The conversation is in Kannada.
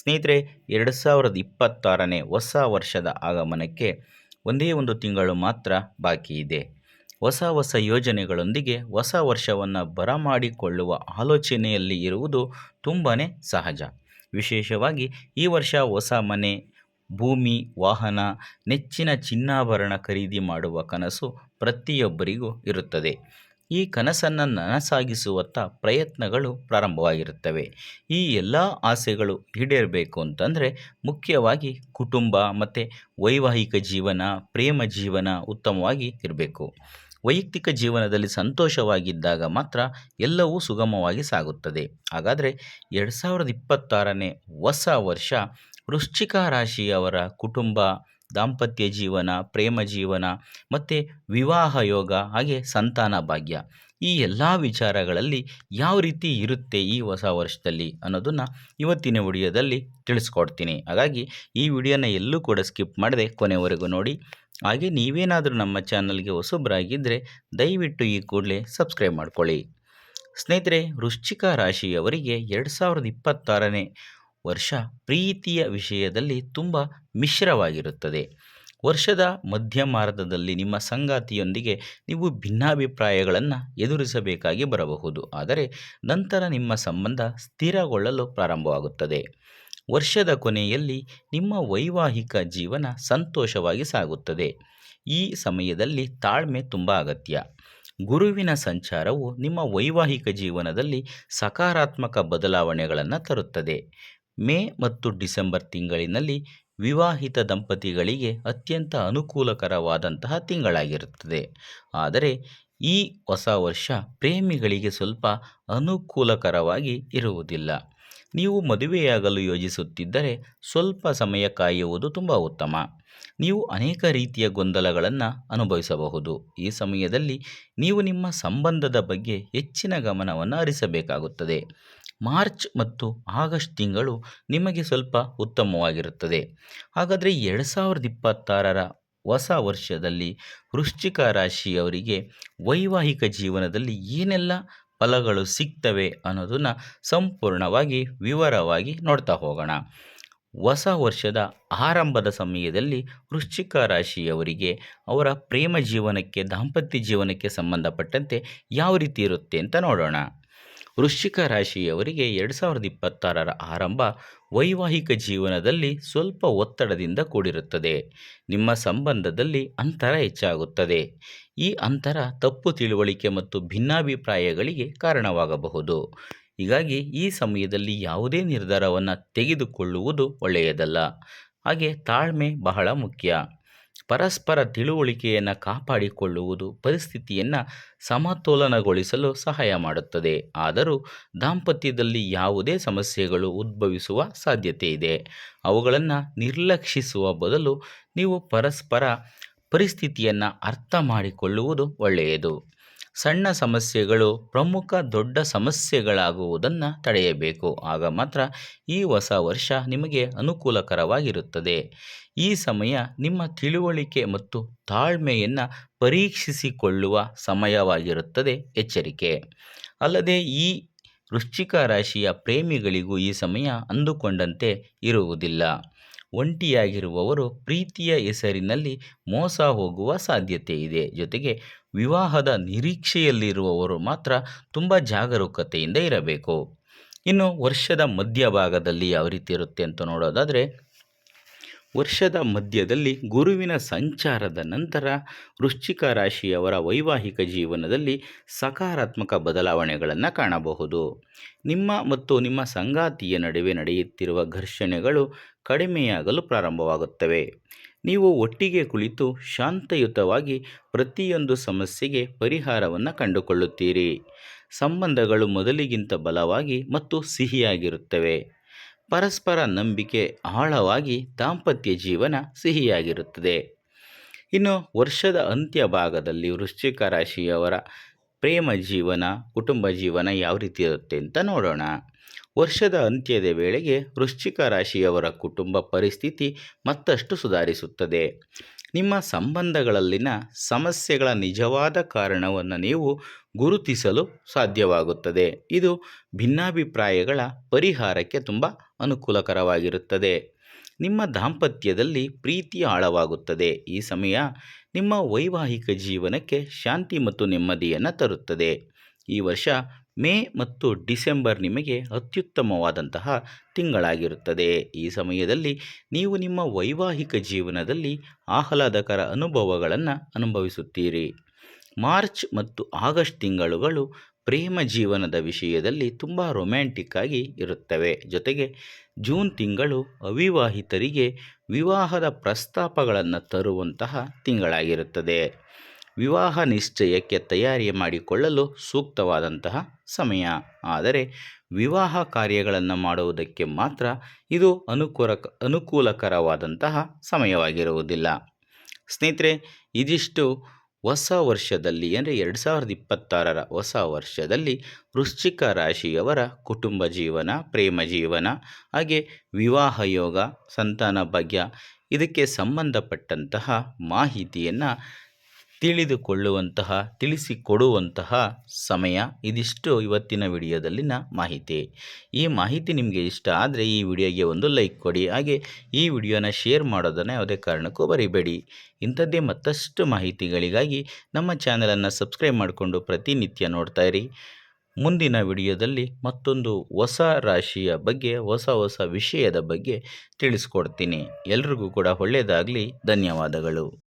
ಸ್ನೇಹಿತರೆ, ಎರಡು ಸಾವಿರದ ಇಪ್ಪತ್ತಾರನೇ ಹೊಸ ವರ್ಷದ ಆಗಮನಕ್ಕೆ ಒಂದೇ ಒಂದು ತಿಂಗಳು ಮಾತ್ರ ಬಾಕಿ ಇದೆ. ಹೊಸ ಹೊಸ ಯೋಜನೆಗಳೊಂದಿಗೆ ಹೊಸ ವರ್ಷವನ್ನು ಬರಮಾಡಿಕೊಳ್ಳುವ ಆಲೋಚನೆಯಲ್ಲಿ ಇರುವುದು ತುಂಬಾ ಸಹಜ. ವಿಶೇಷವಾಗಿ ಈ ವರ್ಷ ಹೊಸ ಮನೆ, ಭೂಮಿ, ವಾಹನ, ನೆಚ್ಚಿನ ಚಿನ್ನಾಭರಣ ಖರೀದಿ ಮಾಡುವ ಕನಸು ಪ್ರತಿಯೊಬ್ಬರಿಗೂ ಇರುತ್ತದೆ. ಈ ಕನಸನ್ನು ನನಸಾಗಿಸುವತ್ತ ಪ್ರಯತ್ನಗಳು ಪ್ರಾರಂಭವಾಗಿರುತ್ತವೆ. ಈ ಎಲ್ಲ ಆಸೆಗಳು ಈಡೇರಬೇಕು ಅಂತಂದರೆ ಮುಖ್ಯವಾಗಿ ಕುಟುಂಬ ಮತ್ತು ವೈವಾಹಿಕ ಜೀವನ, ಪ್ರೇಮ ಜೀವನ ಉತ್ತಮವಾಗಿ ಇರಬೇಕು. ವೈಯಕ್ತಿಕ ಜೀವನದಲ್ಲಿ ಸಂತೋಷವಾಗಿದ್ದಾಗ ಮಾತ್ರ ಎಲ್ಲವೂ ಸುಗಮವಾಗಿ ಸಾಗುತ್ತದೆ. ಹಾಗಾದರೆ ಎರಡು ಸಾವಿರದ ಇಪ್ಪತ್ತಾರನೇ ಹೊಸ ವರ್ಷ ವೃಶ್ಚಿಕ ರಾಶಿಯವರ ಕುಟುಂಬ ದಾಂಪತ್ಯ ಜೀವನ, ಪ್ರೇಮ ಜೀವನ, ಮತ್ತು ವಿವಾಹ ಯೋಗ, ಹಾಗೆ ಸಂತಾನ ಭಾಗ್ಯ. ಈ ಎಲ್ಲ ವಿಚಾರಗಳಲ್ಲಿ ಯಾವ ರೀತಿ ಇರುತ್ತೆ ಈ ಹೊಸ ವರ್ಷದಲ್ಲಿ ಅನ್ನೋದನ್ನು ಇವತ್ತಿನ ವಿಡಿಯೋದಲ್ಲಿ ತಿಳಿಸ್ಕೊಡ್ತೀನಿ. ಹಾಗಾಗಿ ಈ ವಿಡಿಯೋನ ಎಲ್ಲೂ ಕೂಡ ಸ್ಕಿಪ್ ಮಾಡದೆ ಕೊನೆವರೆಗೂ ನೋಡಿ. ಹಾಗೆ ನೀವೇನಾದರೂ ನಮ್ಮ ಚಾನಲ್ಗೆ ಹೊಸಬ್ರಾಗಿದ್ದರೆ ದಯವಿಟ್ಟು ಈ ಕೂಡಲೇ ಸಬ್ಸ್ಕ್ರೈಬ್ ಮಾಡ್ಕೊಳ್ಳಿ. ಸ್ನೇಹಿತರೆ, ವೃಶ್ಚಿಕ ರಾಶಿಯವರಿಗೆ ಎರಡು ಸಾವಿರದ ಇಪ್ಪತ್ತಾರನೇ ವರ್ಷ ಪ್ರೀತಿಯ ವಿಷಯದಲ್ಲಿ ತುಂಬ ಮಿಶ್ರವಾಗಿರುತ್ತದೆ. ವರ್ಷದ ಮಧ್ಯಮಾರ್ಧದಲ್ಲಿ ನಿಮ್ಮ ಸಂಗಾತಿಯೊಂದಿಗೆ ನೀವು ಭಿನ್ನಾಭಿಪ್ರಾಯಗಳನ್ನು ಎದುರಿಸಬೇಕಾಗಿ ಬರಬಹುದು. ಆದರೆ ನಂತರ ನಿಮ್ಮ ಸಂಬಂಧ ಸ್ಥಿರಗೊಳ್ಳಲು ಪ್ರಾರಂಭವಾಗುತ್ತದೆ. ವರ್ಷದ ಕೊನೆಯಲ್ಲಿ ನಿಮ್ಮ ವೈವಾಹಿಕ ಜೀವನ ಸಂತೋಷವಾಗಿ ಸಾಗುತ್ತದೆ. ಈ ಸಮಯದಲ್ಲಿ ತಾಳ್ಮೆ ತುಂಬ ಅಗತ್ಯ. ಗುರುವಿನ ಸಂಚಾರವು ನಿಮ್ಮ ವೈವಾಹಿಕ ಜೀವನದಲ್ಲಿ ಸಕಾರಾತ್ಮಕ ಬದಲಾವಣೆಗಳನ್ನು ತರುತ್ತದೆ. ಮೇ ಮತ್ತು ಡಿಸೆಂಬರ್ ತಿಂಗಳಿನಲ್ಲಿ ವಿವಾಹಿತ ದಂಪತಿಗಳಿಗೆ ಅತ್ಯಂತ ಅನುಕೂಲಕರವಾದಂತಹ ತಿಂಗಳಾಗಿರುತ್ತದೆ. ಆದರೆ ಈ ಹೊಸ ವರ್ಷ ಪ್ರೇಮಿಗಳಿಗೆ ಸ್ವಲ್ಪ ಅನುಕೂಲಕರವಾಗಿ ಇರುವುದಿಲ್ಲ. ನೀವು ಮದುವೆಯಾಗಲು ಯೋಜಿಸುತ್ತಿದ್ದರೆ ಸ್ವಲ್ಪ ಸಮಯ ಕಾಯುವುದು ತುಂಬ ಉತ್ತಮ. ನೀವು ಅನೇಕ ರೀತಿಯ ಗೊಂದಲಗಳನ್ನು ಅನುಭವಿಸಬಹುದು. ಈ ಸಮಯದಲ್ಲಿ ನೀವು ನಿಮ್ಮ ಸಂಬಂಧದ ಬಗ್ಗೆ ಹೆಚ್ಚಿನ ಗಮನವನ್ನು ಹರಿಸಬೇಕಾಗುತ್ತದೆ. ಮಾರ್ಚ್ ಮತ್ತು ಆಗಸ್ಟ್ ತಿಂಗಳು ನಿಮಗೆ ಸ್ವಲ್ಪ ಉತ್ತಮವಾಗಿರುತ್ತದೆ. ಹಾಗಾದರೆ ಎರಡು ಸಾವಿರದ ಇಪ್ಪತ್ತಾರರ ಹೊಸ ವರ್ಷದಲ್ಲಿ ವೃಶ್ಚಿಕ ರಾಶಿಯವರಿಗೆ ವೈವಾಹಿಕ ಜೀವನದಲ್ಲಿ ಏನೆಲ್ಲ ಫಲಗಳು ಸಿಗ್ತವೆ ಅನ್ನೋದನ್ನು ಸಂಪೂರ್ಣವಾಗಿ ವಿವರವಾಗಿ ನೋಡ್ತಾ ಹೋಗೋಣ. ಹೊಸ ವರ್ಷದ ಆರಂಭದ ಸಮಯದಲ್ಲಿ ವೃಶ್ಚಿಕ ರಾಶಿಯವರಿಗೆ ಅವರ ಪ್ರೇಮ ಜೀವನಕ್ಕೆ, ದಾಂಪತ್ಯ ಜೀವನಕ್ಕೆ ಸಂಬಂಧಪಟ್ಟಂತೆ ಯಾವ ರೀತಿ ಇರುತ್ತೆ ಅಂತ ನೋಡೋಣ. ವೃಶ್ಚಿಕ ರಾಶಿಯವರಿಗೆ ಎರಡು ಸಾವಿರದ ಇಪ್ಪತ್ತಾರರ ಆರಂಭ ವೈವಾಹಿಕ ಜೀವನದಲ್ಲಿ ಸ್ವಲ್ಪ ಒತ್ತಡದಿಂದ ಕೂಡಿರುತ್ತದೆ. ನಿಮ್ಮ ಸಂಬಂಧದಲ್ಲಿ ಅಂತರ ಹೆಚ್ಚಾಗುತ್ತದೆ. ಈ ಅಂತರ ತಪ್ಪು ತಿಳುವಳಿಕೆ ಮತ್ತು ಭಿನ್ನಾಭಿಪ್ರಾಯಗಳಿಗೆ ಕಾರಣವಾಗಬಹುದು. ಹೀಗಾಗಿ ಈ ಸಮಯದಲ್ಲಿ ಯಾವುದೇ ನಿರ್ಧಾರವನ್ನು ತೆಗೆದುಕೊಳ್ಳುವುದು ಒಳ್ಳೆಯದಲ್ಲ. ಹಾಗೆ ತಾಳ್ಮೆ ಬಹಳ ಮುಖ್ಯ. ಪರಸ್ಪರ ತಿಳುವಳಿಕೆಯನ್ನು ಕಾಪಾಡಿಕೊಳ್ಳುವುದು ಪರಿಸ್ಥಿತಿಯನ್ನು ಸಮತೋಲನಗೊಳಿಸಲು ಸಹಾಯ ಮಾಡುತ್ತದೆ. ಆದರೂ ದಾಂಪತ್ಯದಲ್ಲಿ ಯಾವುದೇ ಸಮಸ್ಯೆಗಳು ಉದ್ಭವಿಸುವ ಸಾಧ್ಯತೆ ಇದೆ. ಅವುಗಳನ್ನು ನಿರ್ಲಕ್ಷಿಸುವ ಬದಲು ನೀವು ಪರಸ್ಪರ ಪರಿಸ್ಥಿತಿಯನ್ನು ಅರ್ಥ ಮಾಡಿಕೊಳ್ಳುವುದು ಒಳ್ಳೆಯದು. ಸಣ್ಣ ಸಮಸ್ಯೆಗಳು ಪ್ರಮುಖ ದೊಡ್ಡ ಸಮಸ್ಯೆಗಳಾಗುವುದನ್ನು ತಡೆಯಬೇಕು. ಆಗ ಮಾತ್ರ ಈ ಹೊಸ ವರ್ಷ ನಿಮಗೆ ಅನುಕೂಲಕರವಾಗಿರುತ್ತದೆ. ಈ ಸಮಯ ನಿಮ್ಮ ತಿಳುವಳಿಕೆ ಮತ್ತು ತಾಳ್ಮೆಯನ್ನು ಪರೀಕ್ಷಿಸಿಕೊಳ್ಳುವ ಸಮಯವಾಗಿರುತ್ತದೆ ಎಚ್ಚರಿಕೆ. ಅಲ್ಲದೆ ಈ ವೃಶ್ಚಿಕ ರಾಶಿಯ ಪ್ರೇಮಿಗಳಿಗೂ ಈ ಸಮಯ ಅಂದುಕೊಂಡಂತೆ ಇರುವುದಿಲ್ಲ. ಒಂಟಿಯಾಗಿರುವವರು ಪ್ರೀತಿಯ ಹೆಸರಿನಲ್ಲಿ ಮೋಸ ಹೋಗುವ ಸಾಧ್ಯತೆ ಇದೆ. ಜೊತೆಗೆ ವಿವಾಹದ ನಿರೀಕ್ಷೆಯಲ್ಲಿರುವವರು ಮಾತ್ರ ತುಂಬ ಜಾಗರೂಕತೆಯಿಂದ ಇರಬೇಕು. ಇನ್ನು ವರ್ಷದ ಮಧ್ಯಭಾಗದಲ್ಲಿ ಯಾವ ರೀತಿ ಇರುತ್ತೆ ಅಂತ ನೋಡೋದಾದರೆ ವರ್ಷದ ಮಧ್ಯದಲ್ಲಿ ಗುರುವಿನ ಸಂಚಾರದ ನಂತರ ವೃಶ್ಚಿಕ ರಾಶಿಯವರ ವೈವಾಹಿಕ ಜೀವನದಲ್ಲಿ ಸಕಾರಾತ್ಮಕ ಬದಲಾವಣೆಗಳನ್ನು ಕಾಣಬಹುದು. ನಿಮ್ಮ ಮತ್ತು ನಿಮ್ಮ ಸಂಗಾತಿಯ ನಡುವೆ ನಡೆಯುತ್ತಿರುವ ಘರ್ಷಣೆಗಳು ಕಡಿಮೆಯಾಗಲು ಪ್ರಾರಂಭವಾಗುತ್ತವೆ. ನೀವು ಒಟ್ಟಿಗೆ ಕುಳಿತು ಶಾಂತಯುತವಾಗಿ ಪ್ರತಿಯೊಂದು ಸಮಸ್ಯೆಗೆ ಪರಿಹಾರವನ್ನು ಕಂಡುಕೊಳ್ಳುತ್ತೀರಿ. ಸಂಬಂಧಗಳು ಮೊದಲಿಗಿಂತ ಬಲವಾಗಿ ಮತ್ತು ಸಿಹಿಯಾಗಿರುತ್ತವೆ. ಪರಸ್ಪರ ನಂಬಿಕೆ ಆಳವಾಗಿ ದಾಂಪತ್ಯ ಜೀವನ ಸಿಹಿಯಾಗಿರುತ್ತದೆ. ಇನ್ನು ವರ್ಷದ ಅಂತ್ಯ ಭಾಗದಲ್ಲಿ ವೃಶ್ಚಿಕ ರಾಶಿಯವರ ಪ್ರೇಮ ಜೀವನ, ಕುಟುಂಬ ಜೀವನ ಯಾವ ರೀತಿ ಇರುತ್ತೆ ಅಂತ ನೋಡೋಣ. ವರ್ಷದ ಅಂತ್ಯದ ವೇಳೆಗೆ ವೃಶ್ಚಿಕ ರಾಶಿಯವರ ಕುಟುಂಬ ಪರಿಸ್ಥಿತಿ ಮತ್ತಷ್ಟು ಸುಧಾರಿಸುತ್ತದೆ. ನಿಮ್ಮ ಸಂಬಂಧಗಳಲ್ಲಿನ ಸಮಸ್ಯೆಗಳ ನಿಜವಾದ ಕಾರಣವನ್ನು ನೀವು ಗುರುತಿಸಲು ಸಾಧ್ಯವಾಗುತ್ತದೆ. ಇದು ಭಿನ್ನಾಭಿಪ್ರಾಯಗಳ ಪರಿಹಾರಕ್ಕೆ ತುಂಬ ಅನುಕೂಲಕರವಾಗಿರುತ್ತದೆ. ನಿಮ್ಮ ದಾಂಪತ್ಯದಲ್ಲಿ ಪ್ರೀತಿ ಆಳವಾಗುತ್ತದೆ. ಈ ಸಮಯ ನಿಮ್ಮ ವೈವಾಹಿಕ ಜೀವನಕ್ಕೆ ಶಾಂತಿ ಮತ್ತು ನೆಮ್ಮದಿಯನ್ನು ತರುತ್ತದೆ. ಈ ವರ್ಷ ಮೇ ಮತ್ತು ಡಿಸೆಂಬರ್ ನಿಮಗೆ ಅತ್ಯುತ್ತಮವಾದಂತಹ ತಿಂಗಳಾಗಿರುತ್ತದೆ. ಈ ಸಮಯದಲ್ಲಿ ನೀವು ನಿಮ್ಮ ವೈವಾಹಿಕ ಜೀವನದಲ್ಲಿ ಆಹ್ಲಾದಕರ ಅನುಭವಗಳನ್ನು ಅನುಭವಿಸುತ್ತೀರಿ. ಮಾರ್ಚ್ ಮತ್ತು ಆಗಸ್ಟ್ ತಿಂಗಳುಗಳು ಪ್ರೇಮ ಜೀವನದ ವಿಷಯದಲ್ಲಿ ತುಂಬ ರೊಮ್ಯಾಂಟಿಕ್ ಆಗಿ ಇರುತ್ತವೆ. ಜೊತೆಗೆ ಜೂನ್ ತಿಂಗಳು ಅವಿವಾಹಿತರಿಗೆ ವಿವಾಹದ ಪ್ರಸ್ತಾಪಗಳನ್ನು ತರುವಂತಹ ತಿಂಗಳಾಗಿರುತ್ತದೆ. ವಿವಾಹ ನಿಶ್ಚಯಕ್ಕೆ ತಯಾರಿ ಮಾಡಿಕೊಳ್ಳಲು ಸೂಕ್ತವಾದಂತಹ ಸಮಯ. ಆದರೆ ವಿವಾಹ ಕಾರ್ಯಗಳನ್ನು ಮಾಡುವುದಕ್ಕೆ ಮಾತ್ರ ಇದು ಅನುಕೂಲ ಅನುಕೂಲಕರವಾದಂತಹ ಸಮಯವಾಗಿರುವುದಿಲ್ಲ. ಸ್ನೇಹಿತರೆ, ಇದಿಷ್ಟು ಹೊಸ ವರ್ಷದಲ್ಲಿ ಅಂದರೆ ಎರಡು ಸಾವಿರದ ಇಪ್ಪತ್ತಾರರ ಹೊಸ ವರ್ಷದಲ್ಲಿ ವೃಶ್ಚಿಕ ರಾಶಿಯವರ ಕುಟುಂಬ ಜೀವನ, ಪ್ರೇಮ ಜೀವನ, ಹಾಗೆ ವಿವಾಹ ಯೋಗ, ಸಂತಾನ ಭಾಗ್ಯ, ಇದಕ್ಕೆ ಸಂಬಂಧಪಟ್ಟಂತಹ ಮಾಹಿತಿಯನ್ನು ತಿಳಿದುಕೊಳ್ಳುವಂತಹ, ತಿಳಿಸಿಕೊಡುವಂತಹ ಸಮಯ ಇದಿಷ್ಟು ಇವತ್ತಿನ ವಿಡಿಯೋದಲ್ಲಿನ ಮಾಹಿತಿ. ಈ ಮಾಹಿತಿ ನಿಮಗೆ ಇಷ್ಟ ಆದರೆ ಈ ವಿಡಿಯೋಗೆ ಒಂದು ಲೈಕ್ ಕೊಡಿ, ಹಾಗೆ ಈ ವಿಡಿಯೋನ ಶೇರ್ ಮಾಡೋದನ್ನು ಯಾವುದೇ ಕಾರಣಕ್ಕೂ ಬರಿಬೇಡಿ ಇಂಥದ್ದೇ ಮತ್ತಷ್ಟು ಮಾಹಿತಿಗಳಿಗಾಗಿ ನಮ್ಮ ಚಾನಲನ್ನು ಸಬ್ಸ್ಕ್ರೈಬ್ ಮಾಡಿಕೊಂಡು ಪ್ರತಿನಿತ್ಯ ನೋಡ್ತಾ ಇರಿ. ಮುಂದಿನ ವಿಡಿಯೋದಲ್ಲಿ ಮತ್ತೊಂದು ಹೊಸ ರಾಶಿಯ ಬಗ್ಗೆ, ಹೊಸ ಹೊಸ ವಿಷಯದ ಬಗ್ಗೆ ತಿಳಿಸ್ಕೊಡ್ತೀನಿ. ಎಲ್ರಿಗೂ ಕೂಡ ಒಳ್ಳೆಯದಾಗಲಿ ಧನ್ಯವಾದಗಳು.